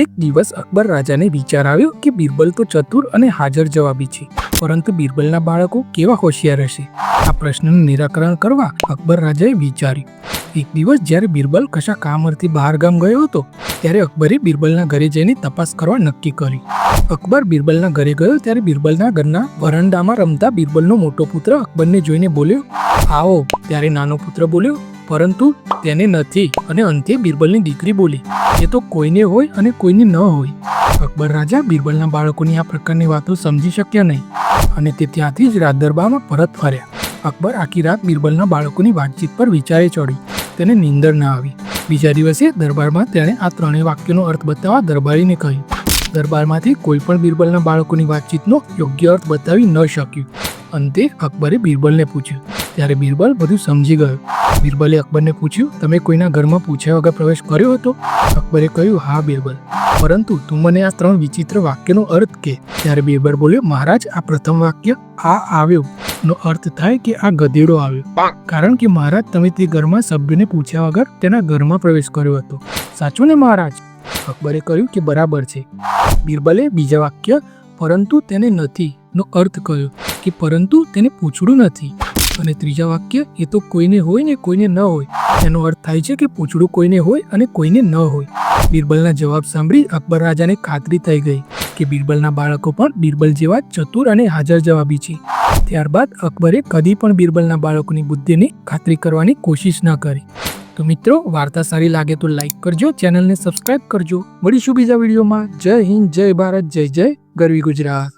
એક દિવસ અકબર રાજાને વિચાર આવ્યો કે બિરબલ તો ચતુર અને હાજર જવાબી છે. પરંતુ બિરબલના બાળકો કેવા હોશિયાર હશે? આ પ્રશ્નનું નિરાકરણ કરવા અકબર રાજાએ વિચાર્યું. એક દિવસ જ્યારે બિરબલ કશા કામ બહાર ગામ ગયો હતો, ત્યારે અકબરે બિરબલના ઘરે જઈને તપાસ કરવા નક્કી કરી. અકબર બિરબલના ઘરે ગયો ત્યારે બિરબલના ઘરના વરંડામાં રમતા બિરબલનો મોટો પુત્ર અકબરને જોઈને બોલ્યો, આવો. ત્યારે નાનો પુત્ર બોલ્યો પરંતુ તેને નથી અને અંતે બિરબલની દીકરી બોલી, એ તો કોઈને હોય અને કોઈને ન હોય. અકબર રાજા બિરબલના બાળકોની આ પ્રકારની વાતો સમજી શક્યા નહીં અને તે ત્યાંથી જ રાત દરબારમાં પરત ફર્યા. અકબર આખી રાત બિરબલના બાળકોની વાતચીત પર વિચારે ચડી. તેને નીંદર ના આવી. બીજા દિવસે દરબારમાં તેણે આ ત્રણેય વાક્યોનો અર્થ બતાવવા દરબારીને કહ્યું. દરબારમાંથી કોઈ પણ બિરબલના બાળકોની વાતચીતનો યોગ્ય અર્થ બતાવી ન શક્યું. અંતે અકબરે બિરબલને પૂછ્યું ત્યારે બિરબલ બધું સમજી ગયો. બિરબલે અકબરને પૂછ્યું, તમે કોઈના ઘરમાં પૂછ્યા વગર પ્રવેશ કર્યો હતો? અકબરે કહ્યું, હા, બિરબલ. પરંતુ તું મને આ ત્રણ વિચિત્ર વાક્યનો અર્થ કે. ત્યારે બિરબલ બોલ્યો, મહારાજ, આ પ્રથમ વાક્ય આ આવ્યો. નો અર્થ થાય કે આ ગધેડો આવ્યો. કારણ કે મહારાજ, તમે તે ઘરમાં સભ્યને પૂછ્યા વગર તેના ઘરમાં પ્રવેશ કર્યો હતો. સાચું ને, મહારાજ? અકબરે કહ્યું કે, બરાબર છે. બિરબલે બીજા વાક્ય, પરંતુ તેને નથી નો અર્થ કહ્યો કે, પરંતુ તેને પૂછડું નથી. અને ત્રીજા વાક્ય, એ તો કોઈને હોય ને કોઈને ન હોય. એનો અર્થ થાય છે કે પૂછડું કોઈને હોય અને કોઈને ન હોય. બિરબલના જવાબ સાંભળી અકબર રાજાને ખાતરી થઈ ગઈ કે બિરબલના બાળકો પણ બિરબલ જેવા ચતુર અને હાજર જવાબી છે. ત્યારબાદ અકબરે કદી પણ બિરબલના બાળકોની બુદ્ધિની ખાતરી કરવાની કોશિશ ન કરી. તો મિત્રો, વાર્તા સારી લાગે તો લાઈક કરજો, ચેનલને સબસ્ક્રાઇબ કરજો. મળીશું બીજા વિડીયોમાં. જય હિન્દ, જય ભારત, જય જય. ગરવી ગુજરાત.